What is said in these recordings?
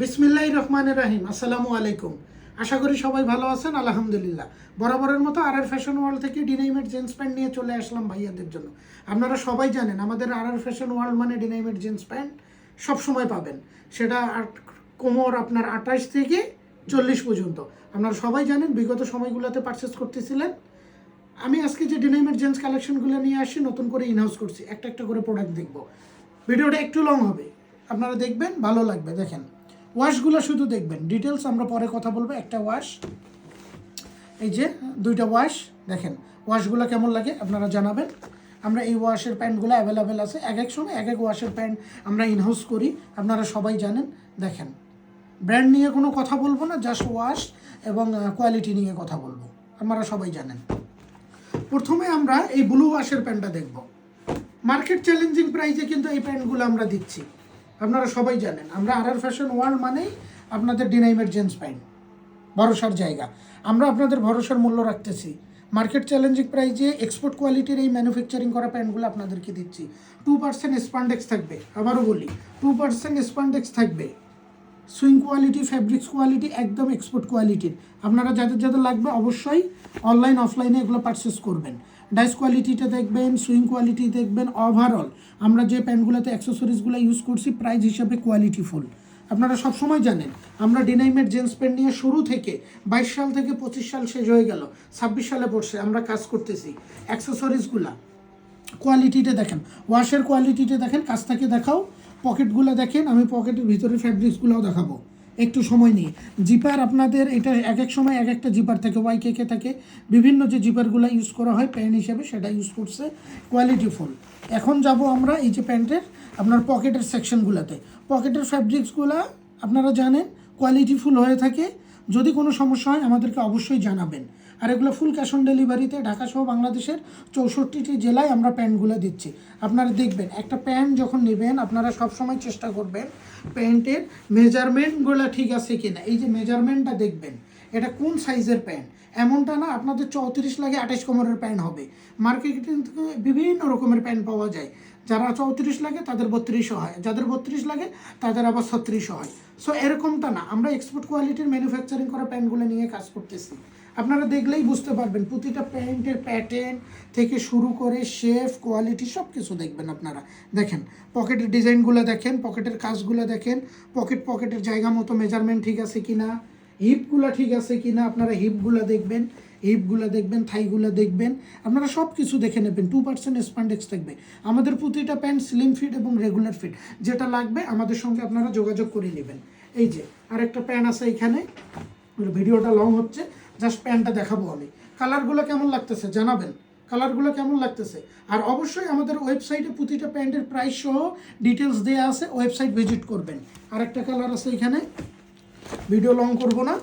বিসমিল্লাহ রহমান রাহিম, আসসালামু আলাইকুম। আশা করি সবাই ভালো আছেন, আলহামদুলিল্লাহ। বরাবরের মতো আর আর ফ্যাশন ওয়ার্ল্ড থেকে ডিনাইমেড জিন্স প্যান্ট নিয়ে চলে আসলাম ভাইয়াদের জন্য। আপনারা সবাই জানেন, আমাদের আর আর ফ্যাশন ওয়ার্ল্ড মানে ডিনাইমেড জিন্স প্যান্ট সবসময় পাবেন। সেটা কোমর আপনার আঠাশ থেকে চল্লিশ পর্যন্ত। আপনারা সবাই জানেন, বিগত সময়গুলোতে পারচেস করতেছিলেন। আমি আজকে যে ডিনাইমেড জেন্টস কালেকশনগুলো নিয়ে আসি, নতুন করে ইনহাউস করছি। একটা একটা করে প্রোডাক্ট দেখব। ভিডিওটা একটু লং হবে। আপনারা দেখবেন, ভালো লাগবে, দেখেন। ওয়াশগুলো শুধু দেখবেন। ডিটেলস আমরা পরে কথা বলব। একটা ওয়াশ এই যে দুইটা ওয়াশ দেখেন ওয়াশগুলো কেমন লাগে আপনারা জানাবেন। আমরা এই ওয়াশের প্যান্টগুলো অ্যাভেলেবেল আছে। এক এক সময় এক এক ওয়াশের প্যান্ট আমরা ইনহাউস করি। আপনারা সবাই জানেন। দেখেন ব্র্যান্ড নিয়ে কোনো কথা বলব না জাস্ট ওয়াশ এবং কোয়ালিটি নিয়ে কথা বলব। আপনারা সবাই জানেন। প্রথমে আমরা এই ব্লু ওয়াশের প্যান্টটা দেখব। মার্কেট চ্যালেঞ্জিং প্রাইসে কিন্তু এই প্যান্টগুলো আমরা দিচ্ছি। আপনারা সবাই জানেন, আমরা আর আর ফ্যাশন ওয়ার্ল্ড মানেই আপনাদের ডিনাইমের জেন্স প্যান্ট ভরসার জায়গা। আমরা আপনাদের ভরসার মূল্য রাখতেছি। মার্কেট চ্যালেঞ্জিং প্রাইজে এক্সপোর্ট কোয়ালিটির এই ম্যানুফ্যাকচারিং করা প্যান্টগুলো আপনাদেরকে দিচ্ছি। টু পার্সেন্ট স্পান্ডেক্স থাকবে, আবারও বলি টু পার্সেন্ট স্পান্ডেক্স থাকবে। সুইং কোয়ালিটি ফ্যাব্রিক্স কোয়ালিটি, একদম এক্সপোর্ট কোয়ালিটির আপনারা যাদের যাদের লাগবে অবশ্যই অনলাইন অফলাইনে এগুলো পারচেস করবেন। ডাইস কোয়ালিটিটা দেখবেন, সুইং কোয়ালিটি দেখবেন ওভারঅল আমরা যে প্যান্টগুলোতে অ্যাক্সেসরিজগুলো ইউজ করছি প্রাইস হিসাবে কোয়ালিটি ফুল আপনারা সবসময় জানেন, আমরা ডিনাইমের জেন্স প্যান্ট নিয়ে শুরু থেকে বাইশ সাল থেকে পঁচিশ সাল শেষ হয়ে গেল, ছাব্বিশ সালে পড়ছে, আমরা কাজ করতেছি। অ্যাক্সেসরিজগুলা কোয়ালিটিটা দেখেন ওয়াশের কোয়ালিটিটা দেখেন কাছ থেকে দেখাও। পকেটগুলো দেখেন, আমি পকেটের ভিতরে ফ্যাব্রিক্সগুলোও দেখাবো। একটু সময় নিয়ে। জিপার আপনাদের এটা এক এক সময় এক একটা জিপার থাকে ওয়াই কেকে থাকে বিভিন্ন যে জিপারগুলো ইউজ করা হয় প্যান্ট হিসেবে সেটা ইউজ করছে কোয়ালিটি ফুল এখন যাব আমরা এই যে প্যান্টের, আপনার পকেটের সেকশনগুলোতে পকেটের ফ্যাব্রিক্সগুলো আপনারা জানেন কোয়ালিটি ফুল হয়ে থাকে। যদি কোনো সমস্যা হয়, আমাদেরকে অবশ্যই জানাবেন। আর এগুলো ফুল ক্যাশ অন ডেলিভারিতে ঢাকা সহ বাংলাদেশের চৌষট্টিটি জেলায় আমরা প্যান্টগুলো দিচ্ছি। আপনারা দেখবেন, একটা প্যান্ট যখন নেবেন, আপনারা সবসময় চেষ্টা করবেন প্যান্টের মেজারমেন্টগুলো ঠিক আছে কি না এই যে মেজারমেন্টটা দেখবেন, এটা কোন সাইজের প্যান্ট? এমনটা না, আপনাদের চৌত্রিশ লাগে আঠাশ কোমরের প্যান্ট হবে। মার্কেটে বিভিন্ন রকমের প্যান্ট পাওয়া যায়। যারা চৌত্রিশ লাগে, তাদের বত্রিশও হয়। যাদের বত্রিশ লাগে, তাদের আবার ছত্রিশও হয়। সো এরকমটা না। আমরা এক্সপোর্ট কোয়ালিটির ম্যানুফ্যাকচারিং করা প্যান্টগুলো নিয়ে কাজ করতেছি। আপনারা দেখলেই বুঝতে পারবেন, প্রতিটা প্যান্টের প্যাটার্ন থেকে শুরু করে শেফ কোয়ালিটি সব কিছু দেখবেন আপনারা। দেখেন, পকেটের ডিজাইনগুলো দেখেন, পকেটের কাজগুলো দেখেন, পকেট পকেটের জায়গা মতো মেজারমেন্ট ঠিক আছে কিনা? হিপগুলো ঠিক আছে কি না আপনারা হিপগুলো দেখবেন হিপগুলো দেখবেন, থাইগুলো দেখবেন, আপনারা সব কিছু দেখে নেবেন টু পার্সেন্ট স্পান্ডেক্স থাকবে। আমাদের প্রতিটা প্যান্ট স্লিম ফিট এবং রেগুলার ফিট যেটা লাগবে আমাদের সঙ্গে আপনারা যোগাযোগ করে নেবেন। এই যে, আরেকটা প্যান্ট আছে এখানে ভিডিওটা লং হচ্ছে জাস্ট প্যান্টটা দেখাবো আমি। কালারগুলো কেমন লাগতেছে জানাবেন? কালারগুলো কেমন লাগতেছে? আর অবশ্যই আমাদের ওয়েবসাইটে প্রতিটা প্যান্টের প্রাইস সহ ডিটেলস দেওয়া আছে ওয়েবসাইট ভিজিট করবেন। আরেকটা কালার আছে এখানে ভিডিও লং করব না।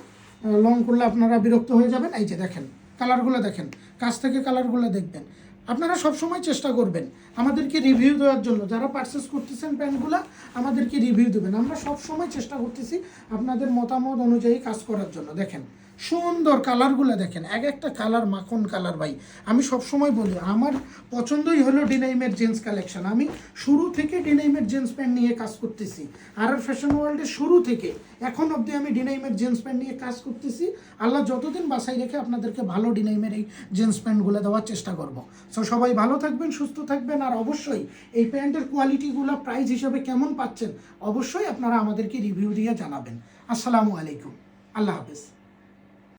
লং করলে আপনারা বিরক্ত হয়ে যাবেন। এই যে দেখেন কালারগুলো দেখেন, কাছ থেকে কালারগুলো দেখবেন। আপনারা সব সময় চেষ্টা করবেন আমাদেরকে রিভিউ দেওয়ার জন্য। যারা পারচেস করতেছেন প্যান্টগুলো আমাদেরকে রিভিউ দেবেন। আমরা সব সময় চেষ্টা করতেছি আপনাদের মতামত অনুযায়ী কাজ করার জন্য। দেখেন সুন্দর কালারগুলো দেখেন, এক একটা কালার মাখন কালার ভাই। আমি সব সময় বলি, আমার পছন্দই হলো ডিনাইমের জেন্স কালেকশন। আমি শুরু থেকে ডিনাইমের জেন্স প্যান্ট নিয়ে কাজ করতেছি। আর আর ফ্যাশন ওয়ার্ল্ডের শুরু থেকে, এখন অবধি আমি ডিনাইমের জেন্স প্যান্ট নিয়ে কাজ করতেছি। আল্লাহ যতদিন বাসায় রেখে আপনাদেরকে ভালো ডিনাইমের এই জেন্স প্যান্টগুলো দেওয়ার চেষ্টা করব। সো সবাই ভালো থাকবেন, সুস্থ থাকবেন, আর অবশ্যই এই প্যান্টের কোয়ালিটিগুলো, প্রাইস হিসাবে কেমন পাচ্ছেন, অবশ্যই আপনারা আমাদেরকে রিভিউ দিয়ে জানাবেন। আসসালামু আলাইকুম। আল্লাহ হাফেজ।